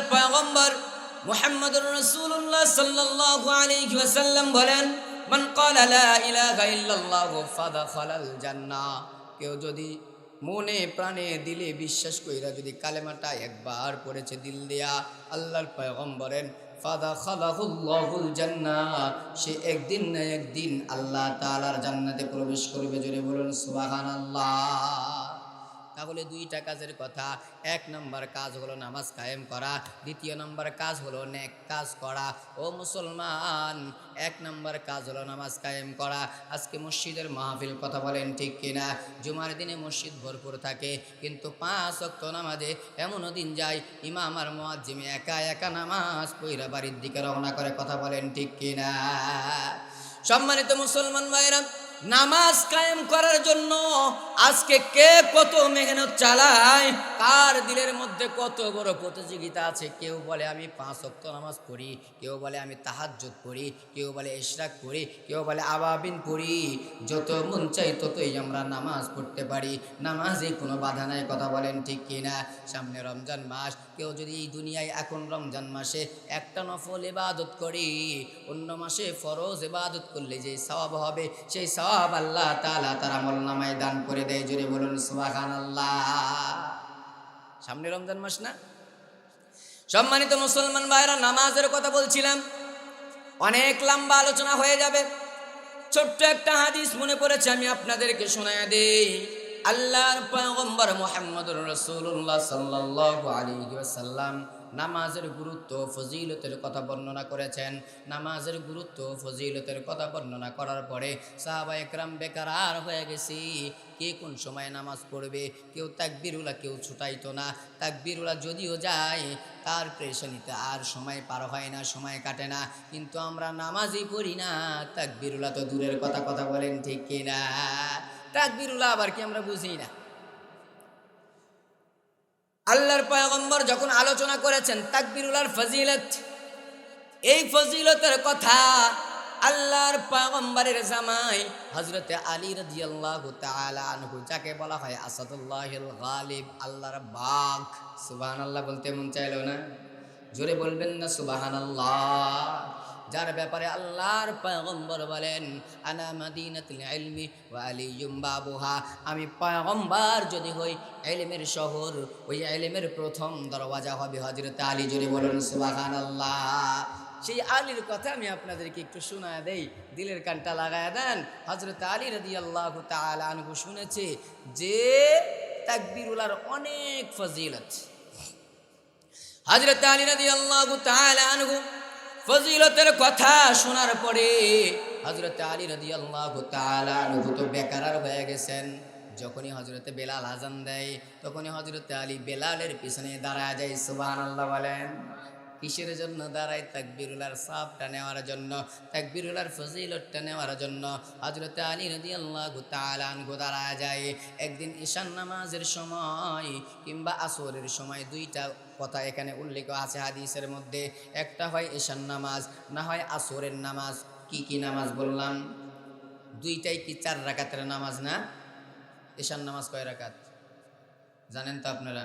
আল্লাহর পয়গম্বর মুহাম্মদুর রাসূলুল্লাহ সাল্লাল্লাহু আলাইহি ওয়াসাল্লাম বলেন, মান ক্বালা লা ইলাহা ইল্লাল্লাহু ফাদাখালাল জান্নাহ। কেউ যদি মনে, প্রাণে, দিলে বিশ্বাস কইরা যদি কালেমাটা একবার পড়েছে দিল দিয়া আল্লাহর পয়গম্বরেন ফাদা খালাহুল্লাহুল জান্নাহ। সে একদিন না একদিন আল্লাহ তাআলার জান্নাতে প্রবেশ করবে। জোরে বলুন সুবহানাল্লাহ। তাহলে দুইটা কাজের কথা। এক নম্বর কাজ হলো নামাজ কায়েম করা, দ্বিতীয় নম্বর কাজ হলো নেক কাজ করা। ও মুসলমান, এক নম্বর কাজ হলো নামাজ কায়েম করা। আজকে মসজিদের মাহফিল কথা বলেন ঠিক কিনা? জুমার দিনে মসজিদ ভরপুর থাকে, কিন্তু পাঁচ অক্ত নামাজে এমনও দিন যায়, ইমাম আর মোয়াজ্জিমে একা একা নামাজ পইরা বাড়ির দিকে রওনা করে কথা বলেন ঠিক কিনা? সম্মানিত মুসলমান ভাইরা নামাজ কায়েম করার জন্য আজকে কে কত মেহনত চালায়? কার দিলের মধ্যে কত বড় প্রতিযোগিতা আছে? কেউ বলে আমি পাঁচ অক্ত নামাজ পড়ি, কেউ বলে আমি তাহাজ্জুদ পড়ি, কেউ বলে ইশরাক পড়ি, কেউ বলে আবাবিন পড়ি। যত মন চাই ততই আমরা নামাজ পড়তে পারি। নামাজে কোনো বাধা নাই, কথা বলেন ঠিক কিনা? সামনে রমজান মাস কেউ যদি এই দুনিয়ায় এখন রমজান মাসে একটা নফল ইবাদত করি, অন্য মাসে ফরজ ইবাদত করলে যে সওয়াব হবে, সেই সওয়াব আল্লাহ তাআলা তার আমল নামায় দান করে দেয়। জুড়ে বলুন, সুবহানাল্লাহ। সামনে রমজান মাস না? সম্মানিত মুসলমান ভাইরা, নামাজের কথা বলছিলাম, অনেক লম্বা আলোচনা হয়ে যাবে। ছোট্ট একটা হাদিস মনে পড়েছে, আমি আপনাদেরকে শোনায় দেই। আল্লাহর পয়গম্বর মুহাম্মদুর রাসূলুল্লাহ সাল্লাল্লাহু আলাইহি ওয়াসাল্লাম নামাজের গুরুত্ব ফজিলতের কথা বর্ণনা করেছেন। নামাজের গুরুত্ব ফজিলতের কথা বর্ণনা করার পরে সাহাবা একরাম বেকার হয়ে গেছি। কে কোন সময় নামাজ পড়বে? কেউ তাকবিরুলা কেউ ছুটাইতো না। তাকবিরুলা যদিও যায়, তার প্রেশানিতে আর সময় পার হয় না, সময় কাটে না। কিন্তু আমরা নামাজই পড়ি না। তাকবিরুলা তো দূরের কথা কথা বলেন ঠিক কিনা? তাকবিরুলা আবার কি আমরা বুঝি না? আল্লাহর পয়গম্বর যখন আলোচনা করেছেন তাকবিরুলার ফজিলত, এই ফজিলতের কথা আল্লাহর পয়গম্বরের জামাই হযরতে আলী রাদিয়াল্লাহু তাআলা আনহু, যাকে বলা হয় আসাদুল্লাহিল গালিব, আল্লাহর বাঘ সুবহানাল্লাহ বলতে মন চাইলো না? জোরে বলবেন না সুবহানাল্লাহ। যার ব্যাপারে আল্লাহর পয়গম্বর বলেন আনা মাদিনাতুল ইলমি ওয়া আলিয়ুম বাবুহা। আমি পয়গম্বর যদি হই, ইলমের শহর, ওই ইলমের প্রথম দরওয়াজা হবে হযরত আলী। জোরে বলুন, সুবহানাল্লাহ। সেই আলীর কথা আমি আপনাদেরকে একটু শোনায় দেই। দিলের কানটা লাগায় দেন। হজরত আলী রাদি আল্লাহ আনহু শুনেছে যে তাকবিরুলার অনেক ফজিলত। হজরত আলী রাদি আল্লাহ আনহু ফজিলতের কথা শোনার পরে হজরত আলী রদি আল্লাহ তো বেকার হয়ে গেছেন। যখনই হজরতে বেলাল আজান দেয়, তখনই হজরতে আলী বেলালের পিছনে দাঁড়ায় যায় সুবাহ আল্লাহ বলেন। কিসের জন্য দাঁড়ায়? তাকবিরুলার সাপটা নেওয়ার জন্য তাকবিরুলার ফজিলতটা নেওয়ার জন্য হজরত আলী নদী আল্লাহ তালানগু দাঁড়ায় যায়। একদিন ঈশান নামাজের সময় কিংবা আসরের সময় দুইটা কথা এখানে উল্লেখ আছে হাদিসের মধ্যে। একটা হয় ঈশান নামাজ, না হয় আসরের নামাজ। কি কি নামাজ বললাম? দুইটাই কি চার রাকাতের নামাজ না? ঈশান নামাজ কয় রাকাত? জানেন তো আপনারা?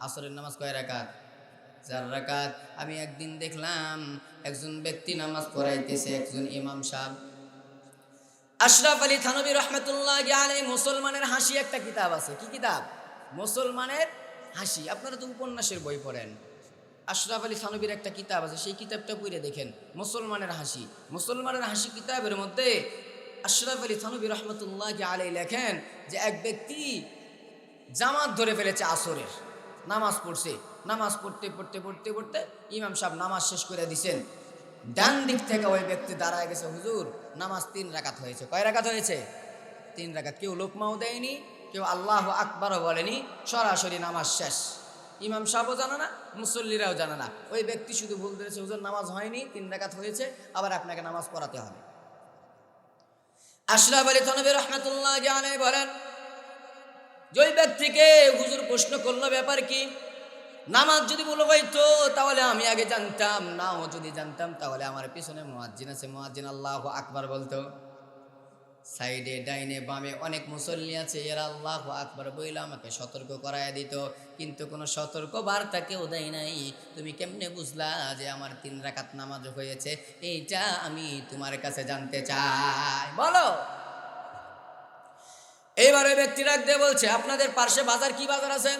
আসরের নামাজ কয় রাকাত? চার রাকাত। আমি একদিন দেখলাম একজন ব্যক্তি নামাজ পড়াইতেছে, একজন ইমাম সাহেব। আশরাফ আলী থানবী রহমতুল্লাহ আলাই মুসলমানের হাসি একটা কিতাব আছে। কি কিতাব? মুসলমানের হাসি। আপনারা তো উপন্যাসের বই পড়েন। আশরাফ আলী থানবীর একটা কিতাব আছে, সেই কিতাবটা পড়ে দেখেন। মুসলমানের হাসি। মুসলমানের হাসি কিতাবের মধ্যে আশরাফ আলী থানবী রহমতুল্লাহ আলাই লেখেন যে, এক ব্যক্তি জামাত ধরে ফেলেছে আসরের। নামাজ পড়ছে। নামাজ পড়তে পড়তে পড়তে পড়তে ইমাম সাহেব নামাজ শেষ করে দিছেন। ডান দিক থেকে ওই ব্যক্তি দাঁড়ায় গেছে, হুজুর, নামাজ তিন রাকাত হয়েছে। কয় রাকাত হয়েছে? তিন রাকাত। কেউ লোকমাও দেয়নি, কেউ আল্লাহ আকবারও বলেনি, সরাসরি নামাজ শেষ। ইমাম সাহেবও জানে না, মুসল্লিরাও জানে না। ওই ব্যক্তি শুধু ভুল দিয়েছে, হুজুর, নামাজ হয়নি, তিন রাকাত হয়েছে, আবার আপনাকে নামাজ পড়াতে হবে। আশরাফ আলী থানবী রহমতুল্লাহ বলেন, যে ব্যক্তিকে প্রশ্ন করল, ব্যাপার কি? নামাজ যদি বলো হইতো, তাহলে আমি আগে জানতাম, নাও যদি জানতাম, তাহলে আমার পিছনে মোয়াজ্জিন আছে। মোয়াজ্জিন আল্লাহ আকবার বলতো, সাইডে, ডাইনে, বামে অনেক মুসল্লি আছে, এরা আল্লাহ আকবার বইলে আমাকে সতর্ক করায় দিত। কিন্তু কোনো সতর্ক বার্তা কেউ দেয় নাই। তুমি কেমনে বুঝলা যে আমার তিন রাকাত নামাজ হয়েছে? এইটা আমি তোমার কাছে জানতে চাই। বলো। এইবার ব্যক্তি দিয়ে বলছে, আপনাদের পার্শ্বে বাজার কি বাজার আছে?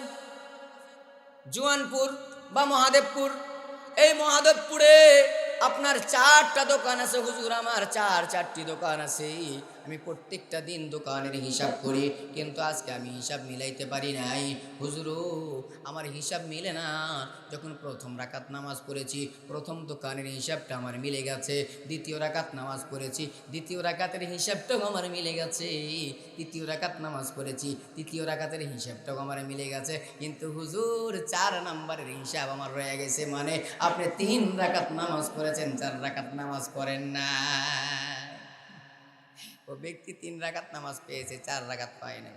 জুয়ানপুর বা মহাদেবপুর? এই মহাদেবপুরে আপনার চারটা দোকান আছে, হুজুর, আমার চার, চারটি দোকান আছে। আমি প্রত্যেকটা দিন দোকানের হিসাব করি, কিন্তু আজকে আমি হিসাব মিলাইতে পারি নাই। হুজুরও আমার হিসাব মিলে না। যখন প্রথম রাকাত নামাজ পড়েছি, প্রথম দোকানের হিসাবটা আমার মিলে গেছে। দ্বিতীয় রাকাত নামাজ পড়েছি, দ্বিতীয় রাকাতের হিসাবটাও আমার মিলে গেছে। তৃতীয় রাকাত নামাজ পড়েছি, তৃতীয় রাকাতের হিসাবটাও আমার মিলে গেছে। কিন্তু হুজুর, চার নাম্বারের হিসাব আমার রয়ে গেছে মানে আপনি তিন রাকাত নামাজ পড়েছেন, চার রাকাত নামাজ পড়েন না ও ব্যক্তি তিন রাগাত নামাজ পেয়েছে, চার রাগাত পায় না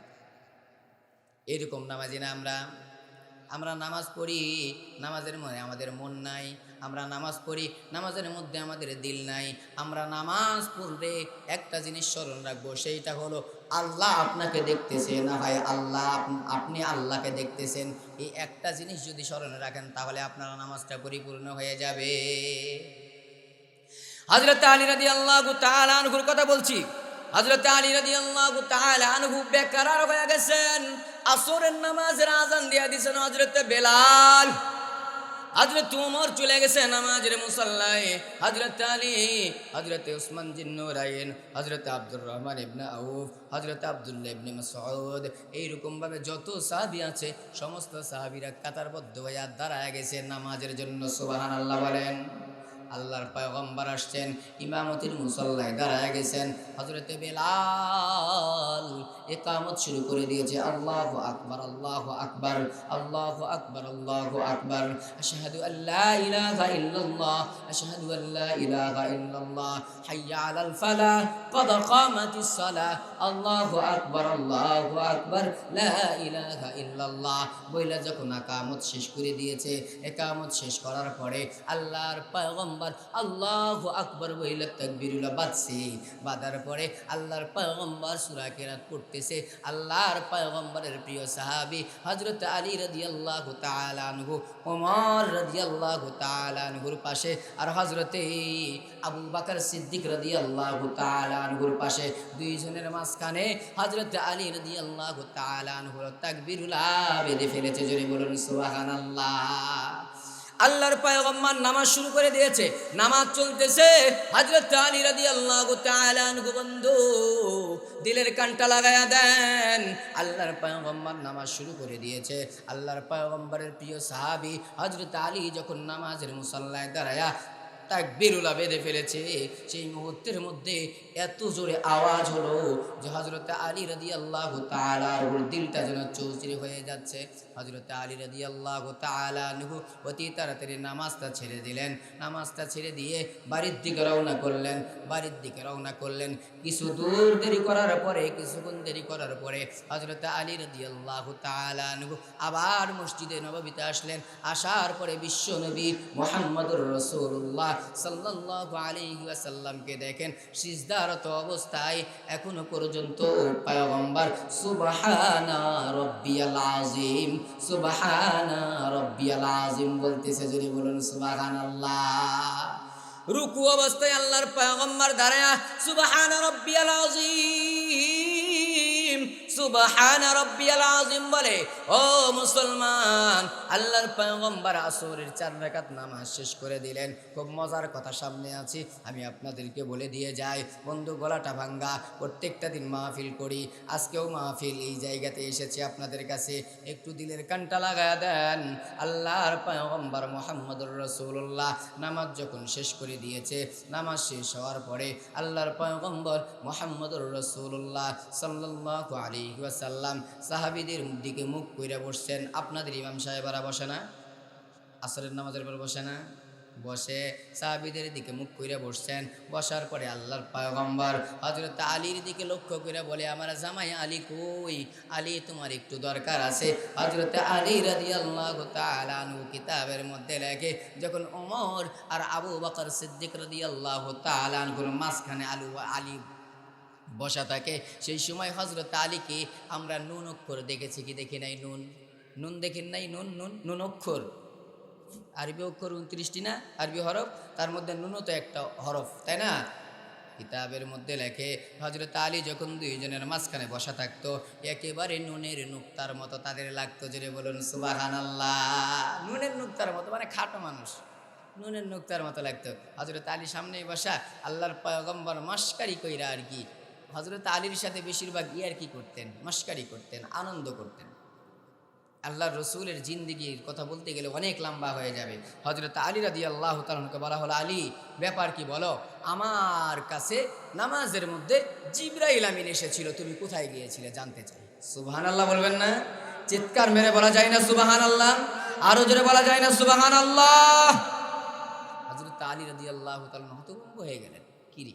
এরকম নামাজি না আমরা। আমরা নামাজ পড়ি, নামাজের মনে আমাদের মন নাই। আমরা নামাজ পড়ি, নামাজের মধ্যে আমাদের দিল নাই। আমরা নামাজ পড়লে একটা জিনিস স্মরণ রাখব, সেইটা হলো আল্লাহ আপনাকে দেখতেছে না ভাই আল্লাহ আপনি আল্লাহকে দেখতেছেন। এই একটা জিনিস যদি স্মরণে রাখেন, তাহলে আপনার নামাজটা পরিপূর্ণ হয়ে যাবে। হজরত আলী রাদি আল্লাহ কথা বলছি। হজরত আলী রাদি আল্লাহ বেকার হয়ে গেছেন। আসরের নামাজের আজান দিয়া দিছেন হজরত বেলাল। হজরত উমর চলে গেছে নামাজের মুসাল্লায়। হজরত আলী হজরত উসমান জিন্নুরাইন হজরত আব্দুর রহমান ইবনে আউফ হজরত আব্দুল্লাহ ইবনে মাসউদ এইরকম ভাবে যত সাহাবী আছে, সমস্ত সাহাবীরা কাতারবদ্ধ হয়ে দাঁড়ায় গেছে নামাজের জন্য। সুবহানাল্লাহ বলেন। আসছেন ইমামতির মুসল্লায় দাঁড়ায় গেছেন হজরতে বেলাল একামত শুরু করে দিয়েছে আল্লাহ আকবার আল্লাহ আকবার আল্লাহ আকবার আল্লাহ আকবার আশহাদু আল্লা ইলাহা ইল্লাল্লাহ আশহাদু আল্লা ইলাহা ইল্লাল্লাহ হাইয়া আলাল ফালাহ قد قامت الصلاة الله أكبر الله أكبر لا إله إلا الله বইলা যখন একামত শেষ করে দিয়েছে একামত শেষ করার পরে আল্লাহর পয়গম্বর আল্লাহ আকবর বইলা তাকবীরুল্লাহ বাজছে বাদার পরে আল্লাহর পয়গম্বর সূরা কেরাত পড়তেছে। আল্লাহর পয়গম্বরের প্রিয় সাহাবি হজরত আলী রাদিয়াল্লাহু আল্লাহ আনহু ওমর রাদিয়াল্লাহু তাআলা আনহুর পাশে, আর হজরতে আবু বকর সিদ্দিক রাদিয়াল্লাহু তাআলা আনহুর পাশে। দুইজনের মাঝখানে হজরত আলী রদি আল্লাহ আনহুর তাকবীরুল্লাহ বেঁধে ফেলেছে। জোরে বলুন, সুবহানাল্লাহ। আল্লাহর পায়গম্মার নামাজ শুরু করে দিয়েছে। নামাজ চলতেছে। হাজরত আলী রাদি আল্লাহ বন্ধু, দিলের কানটা লাগায়া দেন। আল্লাহর পায়গম্মার নামাজ শুরু করে দিয়েছে। আল্লাহর পায়গম্বরের প্রিয় সাহাবি হজরত আলী যখন নামাজের মুসাল্লায় দাঁড়ায়া তাকবীরুল্লাহ বেঁধে ফেলেছে। সেই মুহূর্তের মধ্যে এত জোরে আওয়াজ হলো যে হজরত আলী রাদি আল্লাহ দিলটা যেন চৌচিরে হয়ে যাচ্ছে। হজরত আলী রাদি আল্লাহ অতি তাড়াতাড়ি নামাজটা ছেড়ে দিলেন। নামাজটা ছেড়ে দিয়ে বাড়ির দিকে রওনা করলেন। বাড়ির দিকে রওনা করলেন। কিছু দূর দেরি করার পরে কিছুক্ষণ দেরি করার পরে হজরত আলী রাদি আল্লাহ তালানহু আবার মসজিদে নববীতে আসলেন। আসার পরে বিশ্ব নবী মোহাম্মদুর রসুল্লাহ সাল্লাল্লাহু আলাইহি ওয়াসাল্লামকে দেখেন, সিজদারত অবস্থায় এখনও পর্যন্ত পয়গম্বর, সুবাহানা রব্বিয়াল আজিম সুবাহানা রব্বিয়াল আজিম বলতেছে যদি বলুন, সুবহানাল্লাহ। রুকু অবস্থায় আল্লাহর পয়গম্বর দাঁড়ায়, সুবহান রব্বিয়াল আযীম। আযীম বলে, ও মুসলমান, আল্লাহর নামাজ শেষ করে দিলেন। খুব মজার কথা সামনে আমি আপনাদেরকে বলে দিয়ে যাই। বন্ধু ভাঙ্গা, প্রত্যেকটা দিন মাহফিল করি। আজকেও মাহফিল এই জায়গাতে এসেছে আপনাদের কাছে। একটু দিলের কানটা লাগায়া দেন। আল্লাহর পয়গম্বর মোহাম্মদুর রসুল্লাহ নামাজ যখন শেষ করে দিয়েছে, নামাজ শেষ হওয়ার পরে আল্লাহর পয়গম্বর মোহাম্মদুর রসুল্লাহ সাল্লাল্লাহু আলাইহি ওয়াসাল্লাম সাহাবীদের দিকে মুখ কইরা বসছেন। আপনাদের ইমাম সাহেবরা বসে না? আসরের নামাজের পর বসে না? বসে। সাহাবিদের দিকে মুখ কইরা বসছেন। বসার পরে আল্লাহর পয়গম্বর হজরত আলীর দিকে লক্ষ্য করে বলে, আমার জামাই আলী কই? আলী, তোমার একটু দরকার আছে। হজরত আলী রাজি আল্লাহ তালানু কিতাবের মধ্যে লেখে, যখন ওমর আর আবু বকর সিদ্দিক রাদি আল্লাহ তালানহুর মাঝখানে আলু, আলী বসা থাকে। সেই সময় হজরত আলীকে আমরা নুন অক্ষর দেখেছি, কি দেখি নাই নুন? নুন দেখেন নাই নুন নুন নুন অক্ষর। আরবি অক্ষর উনত্রিশটি না? আরবি হরফ? তার মধ্যে নুনও তো একটা হরফ, তাই না? কিতাবের মধ্যে লেখে হজরত আলী যখন দুইজনের মাঝখানে বসা থাকতো, একেবারে নুনের নুক্তার মতো তাদের লাগতো জেনে বলুন সুবাহান নুনের নুক্তার মতো মানে খাটো মানুষ। নুনের নুক্তার মতো লাগতো। হজরত আলী সামনেই বসা, আল্লাহর পয়গম্বর মস্কারি কইরা আর কি হজরত আলীর সাথে বেশিরভাগ ইয়ার কি করতেন? মস্কারি করতেন, আনন্দ করতেন। আল্লাহ রসুলের জিন্দিগির কথা বলতে গেলে অনেক লম্বা হয়ে যাবে। হজরত আলী রাদি আল্লাহ তালকে বলা হলো, আলী, ব্যাপার কি বলো? আমার কাছে নামাজের মধ্যে জিব্রাইল আমিন এসেছিল, তুমি কোথায় গিয়েছিলে জানতে চাই? সুবাহান আল্লাহ বলবেন না? চিৎকার মেরে বলা যায় না সুবাহান আল্লাহ আরও জোরে বলা যায় না সুবাহান আল্লাহ হজরত আলী রাদি আল্লাহ হতভম্ব হয়ে গেলেন কিরি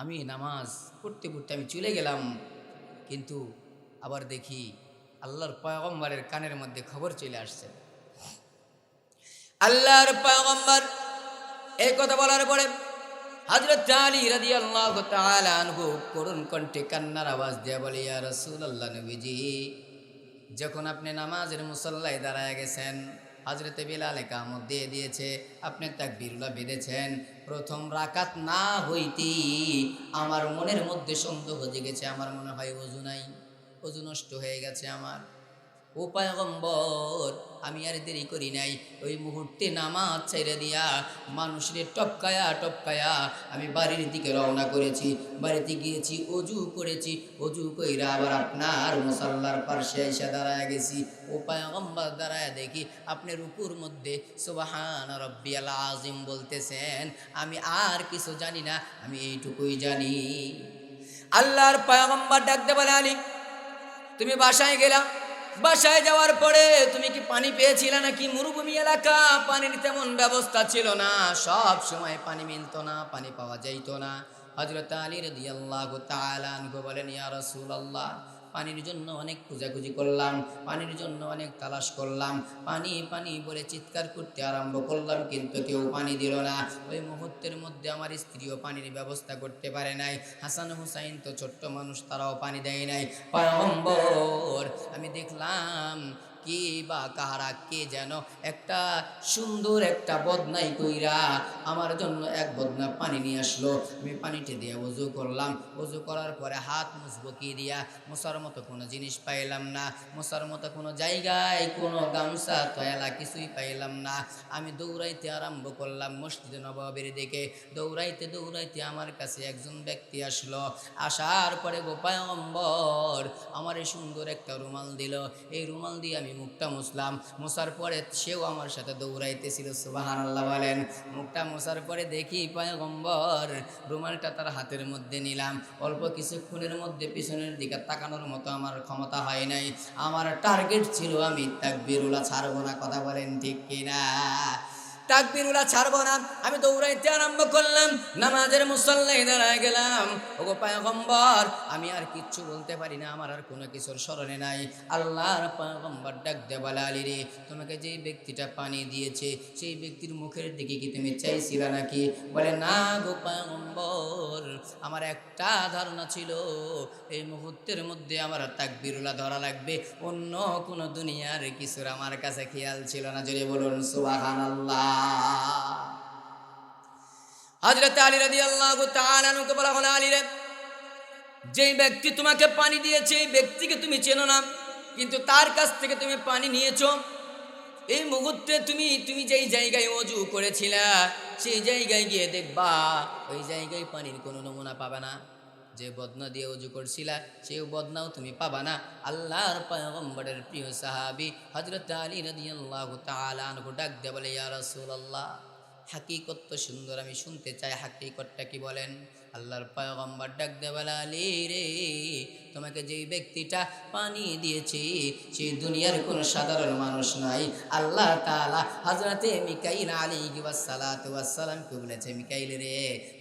আমি নামাজ পড়তে পড়তে আমি চলে গেলাম, কিন্তু আবার দেখি আল্লাহর পয়গম্বরের কানের মধ্যে খবর চলে আসছে। আল্লাহর পয়গম্বর এই কথা বলার পরে আলী কান্নার রাসূলুল্লাহ নবীজি, যখন আপনি নামাজের মুসল্লায় দাঁড়ায় গেছেন হজরতে বিলাল একামত দিয়ে দিয়েছে, আপনি তাক তাকবীরুল্লাহ বেঁধেছেন। প্রথম রাকাত না হইতি আমার মনের মধ্যে সন্দেহ জেগেছে, আমার মনে হয় অজু নাই, অজু নষ্ট হয়ে গেছে আমার। ও আমি আর দেরি করি নাই। ওই মুহূর্তে নামাজ ছেড়ে দিয়া মানুষের টপকায়া টপকায়া আমি বাড়ির দিকে রওনা করেছি। বাড়িতে গিয়েছি, অজু করেছি। অজু কইরা আবার আপনার মুসাল্লার পার্শ্বে এসে দাঁড়ায় গেছি। ও দাঁড়ায় দেখি আপনি রুকুর মধ্যে সুবাহান রব্বিয়াল আজিম বলতেছেন, আমি আর কিছু জানি না, আমি এইটুকুই জানি। আল্লাহর পায়গম্বর ডাকতে বলে আলী, তুমি বাসায় গেলা? বাসায় যাওয়ার পরে তুমি কি পানি পেয়েছিলে নাকি মরুভূমি এলাকা? পানির তেমন ব্যবস্থা ছিল না। সব সময় পানি মিলত না, পানি পাওয়া যাইতো না। হজরত আলী রদি আল্লাহ তালানগো বলেন, ইয়া রসুল্লাহ পানির জন্য অনেক খোঁজাখুঁজি করলাম, পানির জন্য অনেক তালাশ করলাম, পানি পানি বলে চিৎকার করতে আরম্ভ করলাম, কিন্তু কেউ পানি দিল না। ওই মুহূর্তের মধ্যে আমার স্ত্রীও পানির ব্যবস্থা করতে পারে নাই। হাসান হুসাইন তো ছোট্ট মানুষ, তারাও পানি দেয় নাই। আমি দেখলাম কে বা কাহারা কে যেন একটা সুন্দর একটা বদনাই কইরা আমার জন্য এক বদনা পানি নিয়ে আসলো। আমি পানিটা দিয়ে উজু করলাম। উজু করার পরে হাত মুছবো কি দিয়া মশার মতো কোনো জিনিস পাইলাম না। মশার মতো কোনো জায়গায় কোনো গামছা, তয়লা কিছুই পাইলাম না। আমি দৌড়াইতে আরম্ভ করলাম মসজিদে নবাবের দিকে। দৌড়াইতে দৌড়াইতে আমার কাছে একজন ব্যক্তি আসলো। আসার পরে গোপায়ম্বর আমার সুন্দর একটা রুমাল দিল। এই রুমাল দিয়ে আমি মুখটা মুসলাম। মোসার পরে সেও আমার সাথে দৌড়াইতেছিল সুবাহান আল্লাহ বলেন। মুখটা মোসার পরে দেখি পায়গম্বর রুমালটা তার হাতের মধ্যে নিলাম। অল্প কিছুক্ষণের মধ্যে পিছনের দিকে তাকানোর মতো আমার ক্ষমতা হয় নাই। আমার টার্গেট ছিল আমি তাকবিরুলা ছাড়বো না কথা বলেন ঠিক কিনা? তাকবিরুলা ছাড়বো না। আমি দৌড়াইতে আরম্ভ করলাম, নামাজের মুসল্লাই দাঁড়ায় গেলাম। ওগো পায়গম্বর, আমি আর কিচ্ছু বলতে পারি না, আমার আর কোনো কিছুর স্মরণে নাই। আল্লাহর পায়গম্বর ডাক দেবালা আলী রে, তোমাকে যেই ব্যক্তিটা পানি দিয়েছে, সেই ব্যক্তির মুখের দিকে কি তুমি চাইছিলা নাকি? বলে, না গো পায়গম্বর, আমার একটা ধারণা ছিল, এই মুহূর্তের মধ্যে আমার তাকবিরুলা ধরা লাগবে। অন্য কোনো দুনিয়ার কিছুর আমার কাছে খেয়াল ছিল না। যদি বলুন সুবাহান আল্লাহ হজরত আলী রাদি আল্লাহ তালুকে বলা হলো আলী রে যেই ব্যক্তি তোমাকে পানি দিয়েছে, এই ব্যক্তিকে তুমি চেনো না, কিন্তু তার কাছ থেকে তুমি পানি নিয়েছো। এই মুহূর্তে তুমি তুমি যেই জায়গায় অজু করেছিলা, সেই জায়গায় গিয়ে দেখবা, ওই জায়গায় পানির কোনো নমুনা পাবে না। যে বদনা দিয়ে উজু করছিলা, সেই বদনাও তুমি পাবা না। আল্লাহর পয়গম্বরের প্রিয় সাহাবি হজরত আলী রাদিয়াল্লাহু তাআলা আনহু ডাক দে বলে, ইয়া রাসূলুল্লাহ, হাকিকত তো সুন্দর, আমি শুনতে চাই। হাকিকতটা কি বলেন? আল্লাহর পয়গম্বর ডাক দিয়ে বলে, আলী রে, তোমাকে যেই ব্যক্তিটা পানি দিয়েছে সেই দুনিয়ার কোনো সাধারণ মানুষ নাই। আল্লাহ তাআলা হযরতে মিকাইল ওয়াসসালাতু ওয়াসসালামকে বলেছে, মিকাইল রে,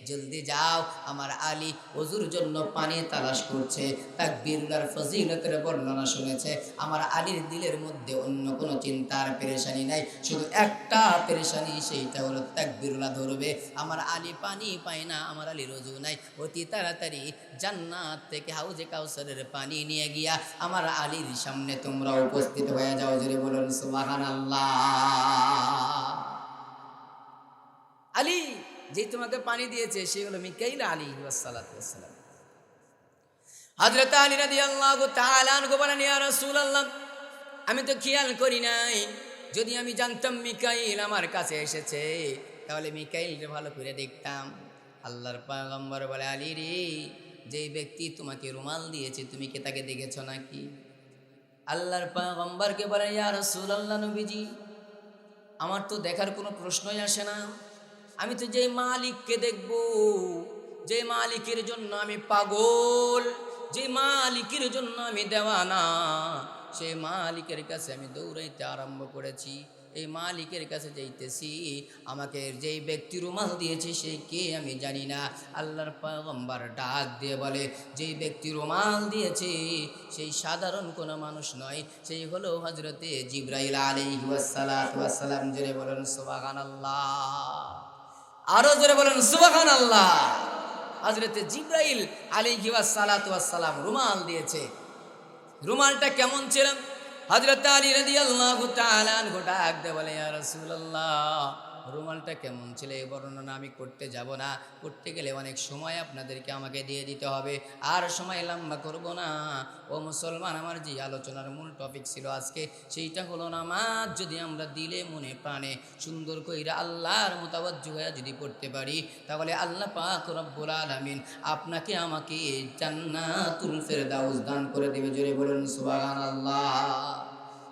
জলদি যাও, আমার আলী ওজুর জন্য পানি তালাশ করছে, তাকবীরুল্লাহর ফজিলতের বর্ণনা শুনেছে। আমার আলীর দিলের মধ্যে অন্য কোনো চিন্তার পেরেশানি নাই, শুধু একটা পেরেশানি, সেইটা হলো তাকবীরুল্লাহ ধরবে। আমার আলী পানি পায় না, আমার আলীর ওজু নাই। অতি তাড়াতাড়ি জান্নাত থেকে হাউজে কাউসারের পানি নিয়ে গিয়া আমার আলীর সামনে তোমরা উপস্থিত হয়ে যাও, জোরে বলুন আলী, যে তোমাকে পানি দিয়েছে, সে হলো মিকাইল আলী ওয়াসালাম হজরত আলী রাদি আল্লাহ ইয়া রাসূলুল্লাহ, আমি তো খেয়াল করি নাই। যদি আমি জানতাম মিকাইল আমার কাছে এসেছে, তাহলে মিকাইল ভালো করে দেখতাম। আল্লাহর পয়গম্বর বলে, আলী রে, যেই ব্যক্তি তোমাকে রুমাল দিয়েছে, তুমি কি তাকে দেখেছ নাকি? আল্লাহর পয়গম্বরকে বলে, ইয়া রাসূলুল্লাহ নবীজি, আমার তো দেখার কোনো প্রশ্নই আসে না। আমি তো যেই মালিককে দেখব যে মালিকের জন্য আমি পাগল যে মালিকের জন্য আমি দেওয়ানা, সেই মালিকের কাছে আমি দৌড়াইতে আরম্ভ করেছি। এই মালিকের কাছে যাইতেছি, আমাকে যেই ব্যক্তি রুমাল দিয়েছে সে কে আমি জানি না। আল্লাহর পয়গম্বর ডাক দিয়ে বলে, যেই ব্যক্তি রুমাল দিয়েছে, সেই সাধারণ কোনো মানুষ নয়, সেই হলো হজরতে জিব্রাইল আলাইহি ওয়াসালাম জোরে বলেন, সুবহানাল্লাহ। আরও জোরে বলেন সুবাহান আল্লাহ হজরতে জিব্রাইল ওয়াসসালাম রুমাল দিয়েছে। রুমালটা কেমন ছিল হজরত আলী রদি আল্লাহ ডাক দিয়ে বলে রাসূলুল্লাহ রুমালটা কেমন ছিল এই বর্ণনা আমি করতে যাব না। করতে গেলে অনেক সময় আপনাদেরকে আমাকে দিয়ে দিতে হবে। আর সময় লম্বা করব না। ও মুসলমান, আমার যে আলোচনার মূল টপিক ছিল আজকে, সেইটা হলো নামাজ। যদি আমরা দিলে মনে প্রাণে সুন্দর কইরা আল্লাহর মোতাবজ্জ হয়ে যদি পড়তে পারি, তাহলে আল্লাহ পাক রব্বুল আলামিন আপনাকে আমাকে জান্নাতুল ফেরদাউস দান করে দেবে। জোরে বলুন সুবহানাল্লাহ।